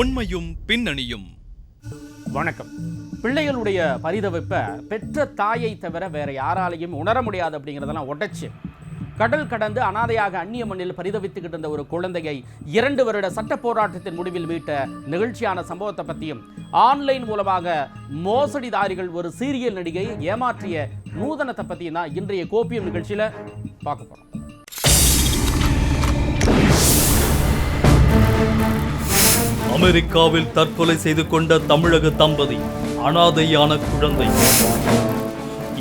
உண்மையும் பின்னணியும். வணக்கம். பிள்ளைகளுடைய பரிதவிப்பை பெற்ற தாயை தவிர வேற யாராலையும் உணர முடியாது அப்படிங்கிறதெல்லாம் உடைச்சு கடல் கடந்து அனாதையாக அந்நிய மண்ணில் பரிதவித்துக்கிட்டு இருந்த ஒரு குழந்தையை இரண்டு வருட சட்ட போராட்டத்தின் முடிவில் மீட்ட நிகழ்ச்சியான சம்பவத்தை பற்றியும் ஆன்லைன் மூலமாக மோசடிதாரிகள் ஒரு சீரியல் நடிகையை ஏமாற்றிய நூதனத்தை பற்றியும் தான் இன்றைய கோப்பியம் நிகழ்ச்சியில் பார்க்க போகிறோம் அமெரிக்காவில் தற்கொலை செய்து கொண்ட தமிழக தம்பதி அனாதையான குழந்தை.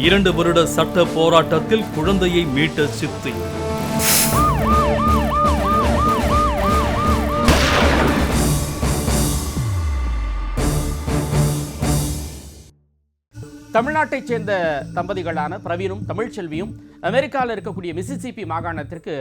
இரண்டு வருட சட்ட போராட்டத்தில் குழந்தையை மீட்ட சித்தி தமிழ்நாட்டைச் சேர்ந்த தம்பதிகளான பிரவீனும் தமிழ்ச்செல்வியும் அமெரிக்காவில் இருக்கக்கூடிய மிசிசிபி மாகாணத்திற்கு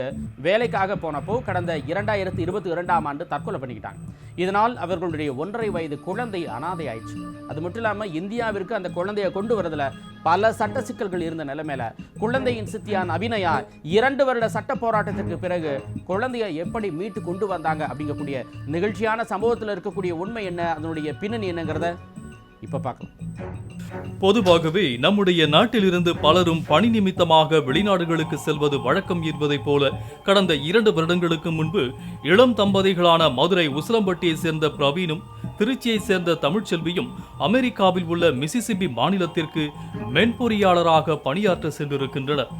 வேலைக்காக போனப்போ கடந்த இரண்டாயிரத்தி இருபத்தி இரண்டாம் ஆண்டு தற்கொலை பண்ணிக்கிட்டாங்க. இதனால் அவர்களுடைய ஒன்றரை வயது குழந்தை அனாதை ஆயிடுச்சு. அது மட்டும் இல்லாமல் இந்தியாவிற்கு அந்த குழந்தையை கொண்டு வரதுல பல சட்ட சிக்கல்கள் இருந்த நிலைமையில குழந்தையின் சித்தியான் அபிநயா இரண்டு வருட சட்ட போராட்டத்திற்கு பிறகு குழந்தையை எப்படி மீட்டு கொண்டு வந்தாங்க அப்படிங்கக்கூடிய நிகழ்ச்சியான சம்பவத்தில் இருக்கக்கூடிய உண்மை என்ன? அதனுடைய பின்னணி என்னங்கிறத இப்போ பார்க்கலாம். பொதுவாகவே நம்முடைய நாட்டிலிருந்து பலரும் பணி நிமித்தமாக வெளிநாடுகளுக்கு செல்வது வழக்கம் என்பதைப் போல கடந்த இரண்டு வருடங்களுக்கு முன்பு இளம் தம்பதிகளான மதுரை உசிலம்பட்டியைச் சேர்ந்த பிரவீனும் திருச்சியை சேர்ந்த தமிழ்ச்செல்வியும் அமெரிக்காவில் உள்ள மிசிசிபி மாநிலத்திற்கு மென்பொறியாளராக பணியாற்ற சென்றிருக்கின்றனர்.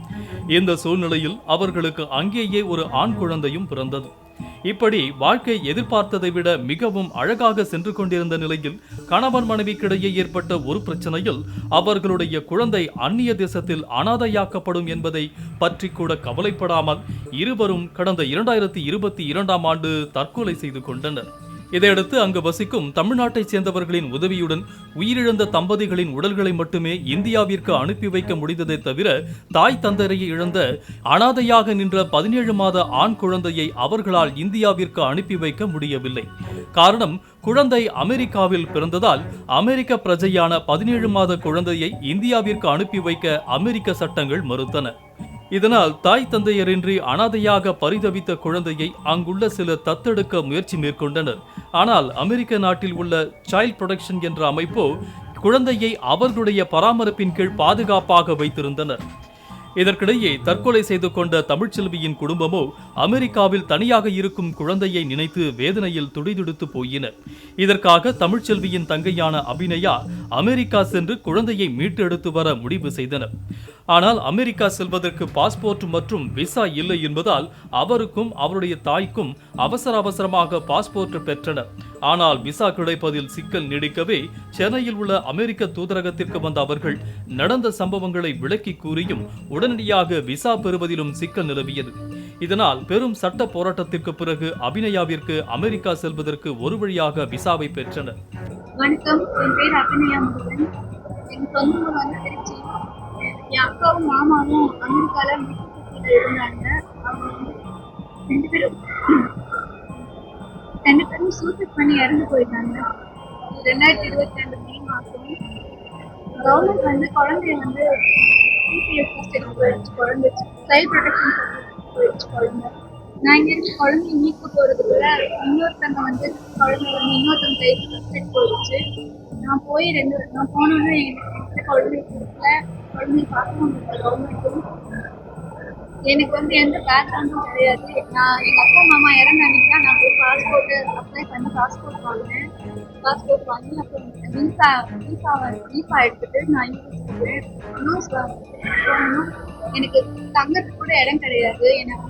இந்த சூழ்நிலையில் அவர்களுக்கு அங்கேயே ஒரு ஆண் குழந்தையும் பிறந்தது. இப்படி வாழ்க்கை எதிர்பார்த்ததை விட மிகவும் அழகாக சென்று கொண்டிருந்த நிலையில் கணவன் மனைவிக்கிடையே ஏற்பட்ட ஒரு பிரச்சனையில் அவர்களுடைய குழந்தை அந்நிய தேசத்தில் அனாதையாக்கப்படும் என்பதை பற்றி கூட கவலைப்படாமல் இருவரும் கடந்த இரண்டாயிரத்தி இருபத்தி இரண்டாம் ஆண்டு தற்கொலை செய்து கொண்டனர். இதையடுத்து அங்கு வசிக்கும் தமிழ்நாட்டைச் சேர்ந்தவர்களின் உதவியுடன் உயிரிழந்த தம்பதிகளின் உடல்களை மட்டுமே இந்தியாவிற்கு அனுப்பி வைக்க முடிந்ததை தவிர தாய் தந்தரையை இழந்த அனாதையாக நின்ற பதினேழு மாத ஆண் குழந்தையை அவர்களால் இந்தியாவிற்கு அனுப்பி வைக்க முடியவில்லை. காரணம் குழந்தை அமெரிக்காவில் பிறந்ததால் அமெரிக்க பிரஜையான பதினேழு மாத குழந்தையை இந்தியாவிற்கு அனுப்பி வைக்க அமெரிக்க சட்டங்கள் மறுத்தன. இதனால் தாய் தந்தையரின்றி அனாதையாக பரிதவித்த குழந்தையை அங்குள்ள சிலர் தத்தெடுக்க முயற்சி மேற்கொண்டனர். ஆனால் அமெரிக்க நாட்டில் உள்ள சைல்ட் புரொடக்ஷன் என்ற அமைப்போ குழந்தையை அவர்களுடைய பராமரிப்பின் கீழ் பாதுகாப்பாக வைத்திருந்தனர். இதற்கிடையே தற்கொலை செய்து கொண்ட தமிழ்ச்செல்வியின் குடும்பமோ அமெரிக்காவில் தனியாக இருக்கும் குழந்தையை நினைத்து வேதனையில் துடிதுடித்து போயினர். இதற்காக தமிழ்ச்செல்வியின் தங்கையான அபிநயா அமெரிக்கா சென்று குழந்தையை மீட்டு எடுத்து வர முடிவு செய்தனர். ஆனால் அமெரிக்கா செல்வதற்கு பாஸ்போர்ட் மற்றும் விசா இல்லை என்பதால் அவருக்கும் அவருடைய தாய்க்கும் அவசர அவசரமாக பாஸ்போர்ட் பெற்றனர். ஆனால் விசா கிடைப்பதில் சிக்கல் நீடிக்கவே சென்னையில் உள்ள அமெரிக்க தூதரகத்திற்கு வந்த அவர்கள் நடந்த சம்பவங்களை விளக்கி கூறியும் உடனடியாக விசா பெறுவதிலும் சிக்கல் நிலவியது. இதனால் பெரும் சட்ட போராட்டத்திற்கு பிறகு அபிநயாவிற்கு அமெரிக்கா செல்வதற்கு ஒரு வழியாக விசாவை பெற்றனர். வணக்கம். என் பேர் அபிநயா முருகன். என் சொந்த ஊர் வந்து திருச்சி என் அக்காவும் மாமாவும் அமெரிக்கால மிசிசிப்பில இருந்தாங்க. அவங்க வந்து ரெண்டு பேரும் ரெண்டு பேரும் சூசைட் பண்ணி இறந்து போயிட்டாங்க. ரெண்டாயிரத்தி இருபத்தி ரெண்டு மே மாதம் கவர்மெண்ட் வந்து குழந்தைய வந்து சிபிஎஸ் சிஸ்டம் போயிடுச்சு குழந்தை சைல்ட் ப்ரொடெக்ஷன் போயிடுச்சு குழந்தை. நான் இங்க குழந்தைய மீட்க போறதுக்குள்ள இன்னொருத்தங்க வந்து குழந்தை வந்து இன்னொருத்தங்க கைக்கு போயிடுச்சு. நான் போய் ரெண்டு நான் போனோன்னே எனக்கு குழந்தை கொடுக்கல குழந்தைய கவர்மெண்ட்டும் எனக்கு வந்து எந்த பேக்ரவுண்டும் கிடையாது நான் எங்கள் அப்பா மாமா இறந்த அன்னைக்கு தான் நான் போய் பாஸ்போர்ட்டு அப்ளை பண்ணி பாஸ்போர்ட் வாங்கினேன். பாஸ்போர்ட் வாங்கி அப்புறம் விசா விசா விசா எடுத்துட்டு நான் யூஎஸ் போகிறேன் யூஎஸ் போகணும் எனக்கு தங்கத்துக்கு கூட இடம் கிடையாது. எனக்கு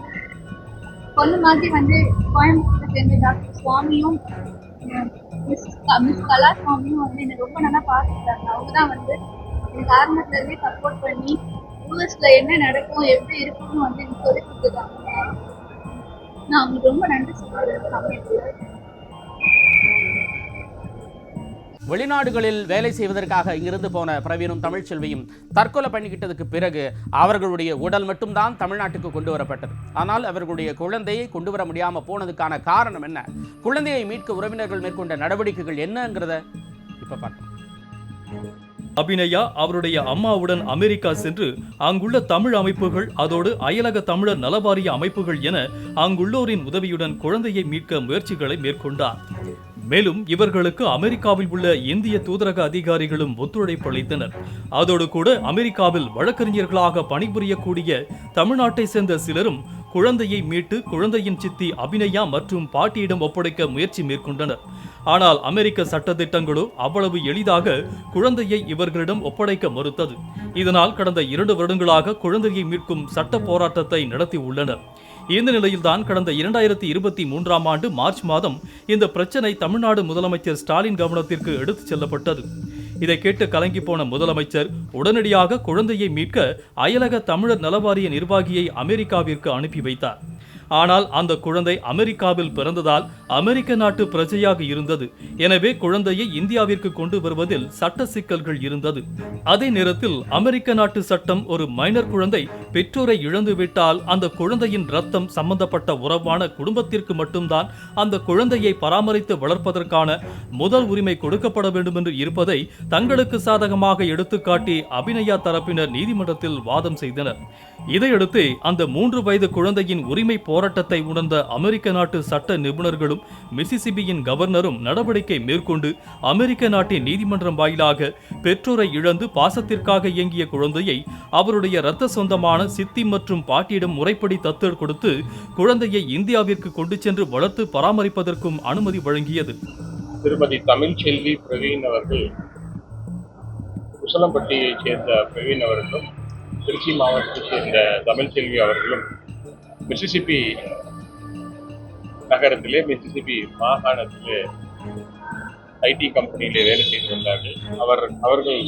பொண்ணு மாதிரி வந்து கோயம்புத்தூர் சேர்ந்த டாக்டர் சுவாமியும் மிஸ் மிஸ் கலா சுவாமியும் வந்து என்னை ரொம்ப நல்லா பார்த்துட்டாங்க அவங்க தான் வந்து என் காரணத்துலேருந்தே சப்போர்ட் பண்ணி யூஎஸ்ல என்ன நடக்கும் எப்படி இருக்கும்னு வந்து எனக்கு சொல்லி கொடுத்துருக்காங்க நான் அவங்களுக்கு ரொம்ப நன்றி சொல்றேன். சமயத்தில் வெளிநாடுகளில் வேலை செய்வதற்காக இங்கிருந்து போன பிரவீனும் தமிழ்ச்செல்வியும் தற்கொலை பண்ணிக்கிட்டதுக்கு பிறகு அவர்களுடைய உடல் மட்டும்தான் தமிழ்நாட்டுக்கு கொண்டு வரப்பட்டது. ஆனால் அவர்களுடைய குழந்தையை கொண்டு வர முடியாமல் போனதுக்கான காரணம் என்ன? குழந்தையை மீட்க உறவினர்கள் மேற்கொண்ட நடவடிக்கைகள் என்னங்கிறத இப்போ பார்க்கலாம் அபிநயா அவருடைய அம்மாவுடன் அமெரிக்கா சென்று அங்குள்ள தமிழ் அமைப்புகள் அதோடு அயலக தமிழர் நலவாரிய அமைப்புகள் என அங்குள்ளோரின் உதவியுடன் குழந்தையை மீட்க முயற்சிகளை மேற்கொண்டார். மேலும் இவர்களுக்கு அமெரிக்காவில் உள்ள இந்திய தூதரக அதிகாரிகளும் ஒத்துழைப்பு அளித்தனர். அதோடு கூட அமெரிக்காவில் வழக்கறிஞர்களாக பணிபுரியக்கூடிய தமிழ்நாட்டை சேர்ந்த சிலரும் குழந்தையை மீட்டு குழந்தையின் சித்தி அபிநயா மற்றும் பாட்டியிடம் ஒப்படைக்க முயற்சி மேற்கொண்டனர். ஆனால் அமெரிக்க சட்டத்திட்டங்களோ அவ்வளவு எளிதாக குழந்தையை இவர்களிடம் ஒப்படைக்க மறுத்தது. இதனால் கடந்த இரண்டு வருடங்களாக குழந்தையை மீட்கும் சட்ட போராட்டத்தை நடத்தி உள்ளனர். இந்த நிலையில்தான் கடந்த இரண்டாயிரத்தி இருபத்தி மூன்றாம் ஆண்டு மார்ச் மாதம் இந்த பிரச்சனை தமிழ்நாடு முதலமைச்சர் ஸ்டாலின் கவனத்திற்கு எடுத்துச் செல்லப்பட்டது. இதை கேட்டு கலங்கி போன முதலமைச்சர் உடனடியாக குழந்தையை மீட்க அயலக தமிழர் நலவாரிய நிர்வாகியை அமெரிக்காவிற்கு அனுப்பி வைத்தார். ஆனால் அந்த குழந்தை அமெரிக்காவில் பிறந்ததால் அமெரிக்க நாட்டு பிரஜையாக இருந்தது. எனவே குழந்தையை இந்தியாவிற்கு கொண்டு வருவதில் சட்ட சிக்கல்கள் இருந்தது. அதே நேரத்தில் அமெரிக்க நாட்டு சட்டம் ஒரு மைனர் குழந்தை பெற்றோரை இழந்துவிட்டால் அந்த குழந்தையின் ரத்தம் சம்பந்தப்பட்ட உறவான குடும்பத்திற்கு மட்டும்தான் அந்த குழந்தையை பராமரித்து வளர்ப்பதற்கான முதல் உரிமை கொடுக்கப்பட வேண்டும் என்று இருப்பதை தங்களுக்கு சாதகமாக எடுத்துக்காட்டி அபிநயா தரப்பினர் நீதிமன்றத்தில் வாதம் செய்தனர். இதையடுத்து அந்த மூன்று வயது குழந்தையின் உரிமை போராட்டத்தை உணர்ந்த அமெரிக்க நாட்டு சட்ட நிபுணர்களும் மிசிசிபியின் கவர்னரும் நடவடிக்கை மேற்கொண்டு அமெரிக்க நாட்டின் நீதிமன்றம் வாயிலாக பெற்றோரை இழந்து பாசத்திற்காக இயங்கிய குழந்தையை அவருடைய இரத்த சொந்தமான சித்தி மற்றும் பாட்டியிடம் முறைப்படி தத்து கொடுத்து குழந்தையை இந்தியாவிற்கு கொண்டு சென்று வளர்த்து பராமரிப்பதற்கும் அனுமதி வழங்கியது. திருமதி தமிழ்ச்செல்வி பிரவீன் அவர்கள் குசலம்பட்டியைச் சேர்ந்த பிரவீன் அவர்களும் திருச்சி மாவட்டத்தைச் சேர்ந்த தமிழ்ச்செல்வி அவர்களும் மிசிசிபி நகரத்திலே மிசிசிபி மாகாணத்திலே ஐடி கம்பெனியிலே வேலை செய்து வந்தார்கள். அவர் அவர்கள்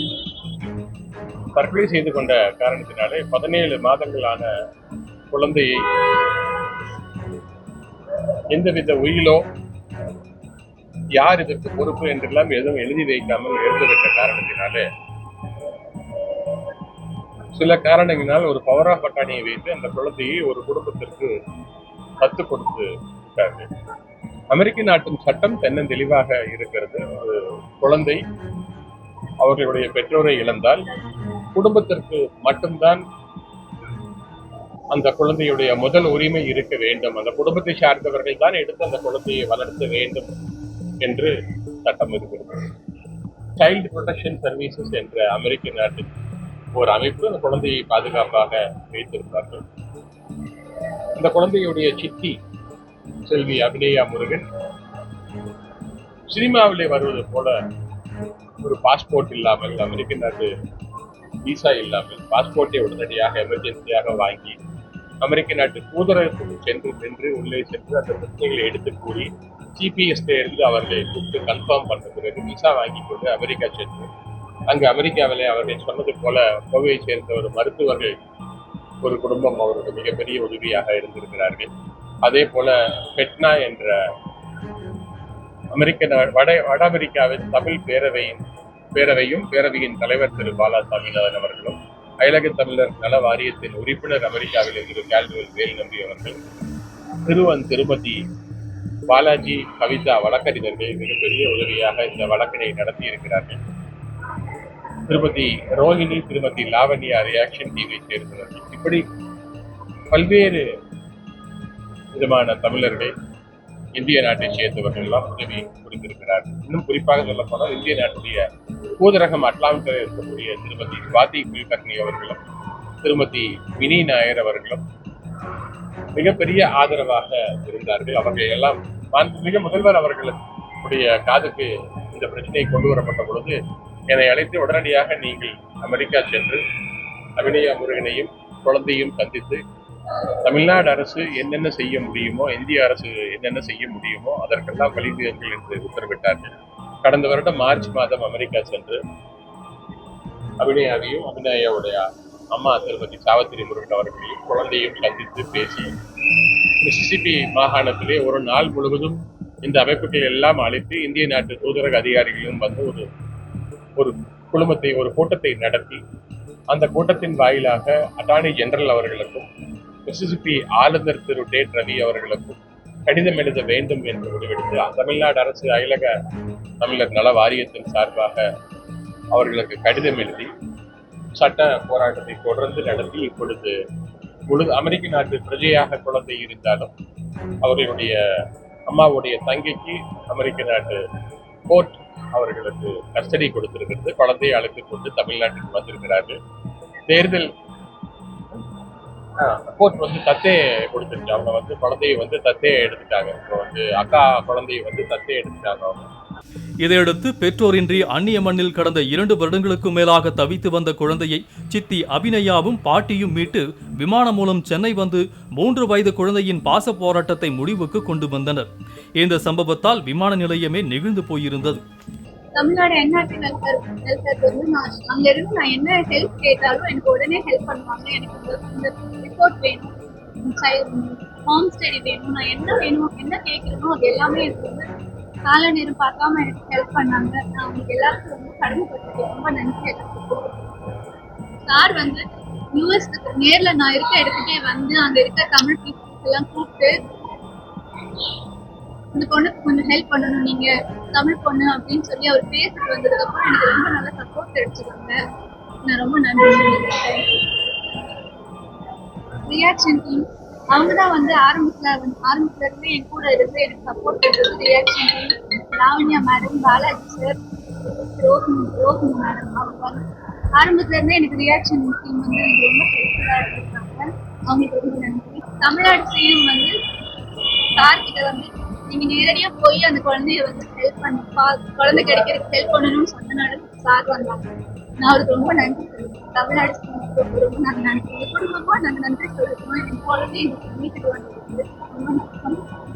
தற்கொலை செய்து கொண்ட காரணத்தினாலே பதினேழு மாதங்களான குழந்தையை எந்தவித உயிலோ யார் இதற்கு பொறுப்பு என்றெல்லாம் எதுவும் எழுதி வைக்காமல் எழுதப்பட்ட காரணத்தினாலே சில காரணங்களினால் ஒரு பவர் ஆஃப் அட்டானியை வைத்து அந்த குழந்தையை ஒரு குடும்பத்திற்கு தத்து கொடுத்து விட்டார்கள். அமெரிக்க நாட்டின் சட்டம் தென்னந்தெளிவாக இருக்கிறது. ஒரு குழந்தை அவர்களுடைய பெற்றோரை இழந்தால் குடும்பத்திற்கு மட்டும்தான் அந்த குழந்தையுடைய முதல் உரிமை இருக்க வேண்டும். அந்த குடும்பத்தை சார்ந்தவர்கள் தான் எடுத்து அந்த குழந்தையை வளர்த்த வேண்டும் என்று சட்டம் இருக்கிறது சைல்டு ப்ரொடெக்ஷன் சர்வீசஸ் என்ற அமெரிக்க நாட்டின் ஒரு அமைப்பு அந்த குழந்தையை பாதுகாப்பாக வைத்திருந்தார்கள் அந்த குழந்தையுடைய சித்தி செல்வி அபிநயா முருகன் சினிமாவிலே வருவது போல ஒரு பாஸ்போர்ட் இல்லாமல் அமெரிக்க நாட்டு விசா இல்லாமல் பாஸ்போர்ட்டை உடனடியாக எமர்ஜென்சியாக வாங்கி அமெரிக்க நாட்டு தூதரகத்துக்கு சென்று சென்று உள்ளே சென்று அந்த பிரச்சனைகளை எடுத்து கூறி ஜிபிஎஸ்ல இருந்து அவர்களை கூப்பிட்டு கன்ஃபார்ம் பண்ண பிறகு விசா வாங்கி கொண்டு அமெரிக்கா சென்று அங்கு அமெரிக்காவிலே அவர்கள் சொன்னது போல கோவையை சேர்ந்த ஒரு மருத்துவர்கள் ஒரு குடும்பம் அவருக்கு மிகப்பெரிய உதவியாக இருந்திருக்கிறார்கள். அதே போல பெட்னா என்ற அமெரிக்க வட வட அமெரிக்காவின் தமிழ் பேரவையின் பேரவையும் பேரவையின் தலைவர் திரு பாலா சாமிநாதன் அவர்களும் அயலக தமிழர் நல வாரியத்தின் உறுப்பினர் அமெரிக்காவில் திரு கேல்டுவல் வேல் நம்பி அவர்கள் திருவன் திருமதி பாலாஜி கவிதா வழக்கறிஞர்கள் மிகப்பெரிய உதவியாக இந்த வழக்கினை நடத்தி இருக்கிறார்கள் திருமதி ரோஹிணி திருமதி லாவண்யா ரியாக்ஷன் டிவி சேர்ந்தவர்கள் இப்படி பல்வேறு விதமான தமிழர்கள் இந்திய நாட்டை சேர்ந்தவர்கள் எல்லாம் உதவி புரிந்திருக்கிறார்கள். இன்னும் குறிப்பாக சொல்ல போனால் இந்திய நாட்டுடைய தூதரகம் அட்லாண்டில் இருக்கக்கூடிய திருமதி சுவாதி குல்கர்னி அவர்களும் திருமதி மினி நாயர் அவர்களும் மிகப்பெரிய ஆதரவாக இருந்தார்கள். அவர்கள் எல்லாம் மிக முதல்வர் அவர்களுடைய காதுக்கு இந்த பிரச்சனை கொண்டு வரப்பட்ட பொழுது என்னை அழைத்து உடனடியாக நீங்கள் அமெரிக்கா சென்று அபிநயா முருகனையும் குழந்தையும் சந்தித்து தமிழ்நாடு அரசு என்னென்ன செய்ய முடியுமோ இந்திய அரசு என்னென்ன செய்ய முடியுமோ அதற்கெல்லாம் வழிவகுங்கள் என்று உத்தரவிட்டார்கள். கடந்த வருடம் மார்ச் மாதம் அமெரிக்கா சென்று அபிநயாவையும் அபிநயாவுடைய அம்மா திருமதி சாவத்திரி முருகன் அவர்களையும் குழந்தையும் சந்தித்து பேசி மிசிசிபி மாகாணத்திலே ஒரு நாள் முழுவதும் இந்த அமைப்புகள் எல்லாம் அழைத்து இந்திய நாட்டு தூதரக அதிகாரிகளும் வந்து ஒரு ஒரு குழுமத்தை ஒரு கூட்டத்தை நடத்தி அந்த கூட்டத்தின் வாயிலாக அட்டார்னி ஜெனரல் அவர்களுக்கும் மிசிசிபி ஆளுநர் திரு டேட் ரவி அவர்களுக்கும் கடிதம் எழுத வேண்டும் என்று முடிவெடுத்து தமிழ்நாடு அரசு அயலக தமிழர் நல வாரியத்தின் சார்பாக அவர்களுக்கு கடிதம் எழுதி சட்ட போராட்டத்தை தொடர்ந்து நடத்தி இப்பொழுது முழு அமெரிக்க நாட்டு பிரஜையாக குழந்தை இருந்தாலும் அவர்களுடைய அம்மாவுடைய தங்கைக்கு அமெரிக்க நாட்டு கோர்ட் அவர்களுக்கு கஸ்டடி கொடுத்திருக்கிறது. குழந்தையை அழைத்துக் கொண்டு தமிழ்நாட்டுக்கு வந்திருக்கிறார்கள். தேர்தல் கோர்ட் வந்து தத்தே கொடுத்துருச்சு. அவங்க வந்து குழந்தையை வந்து தத்தே எடுத்துட்டாங்க. இப்போ வந்து அக்கா குழந்தையை வந்து தத்தே எடுத்துட்டாங்க அவங்க. இதையடுத்து பெற்றோரின்றி அந்நிய மண்ணில் கடந்த இரண்டு வருடங்களுக்கு மேலாக தவித்து வந்த குழந்தையை சித்தி அபிநயாவும் பாட்டியும் மீட்டு விமானம் மூலம் சென்னை வந்து மூன்று வயது குழந்தையின் பாச போராட்டத்தை முடிவுக்கு கொண்டு வந்தனர். இந்த சம்பவத்தால் விமான நிலையமே நெகிழ்ந்து போயிருந்தது. தமிழ்நாடு என்ஆர்டி வெல்ஃபேர் வெல்ஃபேர் வந்து நான் அங்க இருந்து நான் என்ன ஹெல்ப் கேட்டாலும் எனக்கு உடனே ஹெல்ப் பண்ணுவாங்க. எனக்கு இந்த இந்த ரிப்போர்ட் வேணும். ஹோம் ஸ்டடி வேணும். நான் என்ன வேணும் என்ன கேட்கறனோ அது எல்லாமே எனக்கு வந்து கால நேரம் பார்க்காம எனக்கு ஹெல்ப் பண்ணாங்க. நான் அவங்களுக்கு எல்லாருக்கும் ரொம்ப கடமைப்பட்டிருக்கேன். ரொம்ப நன்றி எல்லாத்துக்கும். சார் வந்து யூஎஸ்க்கு நேர்ல நான் இருக்க இடத்துக்கே வந்து அங்க இருக்க தமிழ் பீப்புள்ஸ் எல்லாம் கூப்பிட்டு இந்த பொண்ணுக்கு கொஞ்சம் ஹெல்ப் பண்ணணும். நீங்க தமிழ் பொண்ணு அப்படின்னு சொல்லி அவர் பேசிட்டு வந்ததுக்கு அப்புறம் எனக்கு ரொம்ப நல்ல சப்போர்ட் கிடைச்சிருக்காங்க நான் ரொம்ப நன்றி சொல்லியிருக்கேன் ரியாக்ஷன் டீம் அவங்க தான் வந்து ஆரம்பத்துல வந்து ஆரம்பத்துல இருந்து என் கூட இருந்து எனக்கு சப்போர்ட் பண்ணுறது reaction team Lavanya madam Balaji sir Rohini Rohini madam அவங்க வந்து ஆரம்பத்துல இருந்தே எனக்கு ரியாக்ஷன் டீம் வந்து எனக்கு ரொம்ப ஹெல்ப்ஃபுல்லா இருந்திருக்காங்க. அவங்களுக்கு ரொம்ப நன்றி. தமிழ்நாடு சிஎம் வந்து கார்த்திகை வந்து நீங்க நேரடியா போய் அந்த குழந்தைய வந்து ஹெல்ப் பண்ணி பா- குழந்தை கிடைக்கிறதுக்கு ஹெல்ப் பண்ணணும்னு சொன்னனால சார் வந்தாங்க. நான் அவருக்கு ரொம்ப நன்றி தமிழ்நாடு ரொம்ப ரொம்ப நன்றி. எங்க நாங்கள் நன்றி சொல்லிருக்கோம் என் குழந்தை வீட்டுக்கு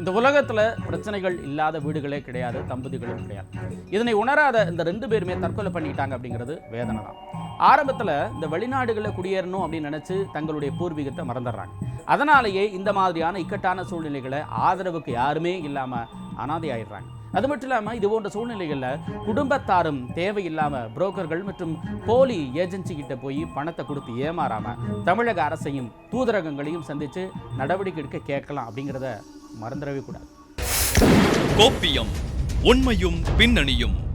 இந்த உலகத்துல பிரச்சனைகள் இல்லாத வீடுகளே கிடையாது தம்பதிகளும் கிடையாது. இதனை உணராத இந்த ரெண்டு பேருமே தற்கொலை பண்ணிட்டாங்க அப்படிங்கிறது வேதனை தான் ஆரம்பத்துல இந்த வெளிநாடுகளில் குடியேறணும் அப்படின்னு நினைச்சு தங்களுடைய பூர்வீகத்தை மறந்துடுறாங்க. அதனாலேயே இந்த மாதிரியான இக்கட்டான சூழ்நிலைகளை ஆதரவுக்கு யாருமே இல்லாம அனாதை ஆயிடுறாங்க அது மட்டும் இல்லாமல் இது போன்ற சூழ்நிலைகளில் குடும்பத்தாரும் தேவையில்லாம புரோக்கர்கள் மற்றும் போலி ஏஜென்சி கிட்ட போய் பணத்தை கொடுத்து ஏமாறாமல் தமிழக அரசையும் தூதரகங்களையும் சந்திச்சு நடவடிக்கை எடுக்க கேட்கலாம் அப்படிங்கிறத மறந்துடவே கூடாது. கோப்பியம் உண்மையும் பின்னணியும்.